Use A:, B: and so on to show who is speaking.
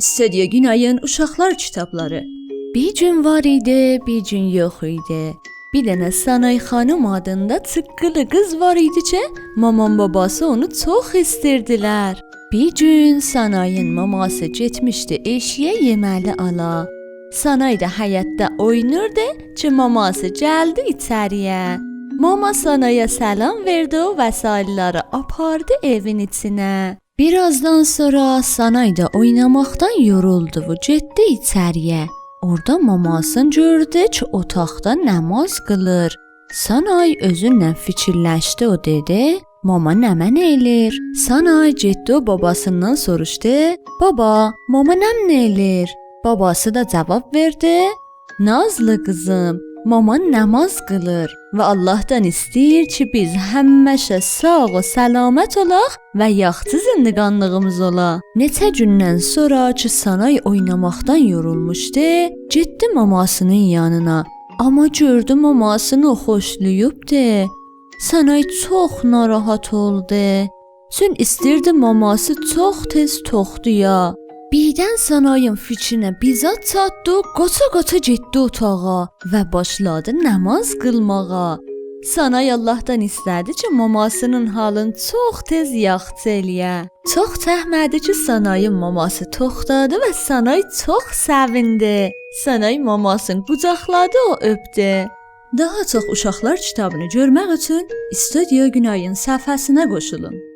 A: İstədiyə Günayın uşaqlar kitabları. Bir gün var idi, bir gün yox idi. Bir dənə Sanay xanım adında tıqqılı qız var idi ki, mamam babası onu çox istirdilər. Bir gün Sanayın maması getmişdi eşiyə yeməli ala. Sanay da həyətdə oynurdu ki, maması gəldi içəriyə. Mama Sanaya salam verdi o vəsaitləri apardı evin içinə. Birazdan sonra Sanay da oynamaqdan yoruldu və getdi içəriyə. Orda mamasını gördü ki, otaqda namaz qılır. Sanay özünlə fikirləşdi, o dedi: "Mama nə mən eləyir?" Sanay getdi babasından soruşdu: "Baba, mama nə eləyir?" Babası da cavab verdi: "Nazlı qızım, mama namaz qılır və Allahdan istəyir ki, biz həmişə sağ və səlamət olaq və yaxşı zindiqanlığımız ola." Neçə gündən sonra ki, Sanay oynamaqdan yorulmuşdu, getdi mamasının yanına. Amma gördü mamasını xoşlayıbdı. Sanay çox narahat oldu. Çün istirdi maması çox tez toxduya. Birdən Sanayın fikrinə bizat çatdı, qaça-qaça getdi otağa və başladı namaz qılmağa. Sanay Allahdan istədi ki, mamasının halını çox tez yaxşı eləyə. Çox çəkmədi ki, Sanayın maması toxtadı və Sanay çox sevindi. Sanay mamasını qucaqladı, o öpdü. Daha çox uşaqlar kitabını görmək üçün İstudiyo Günayın səhifəsinə qoşulun.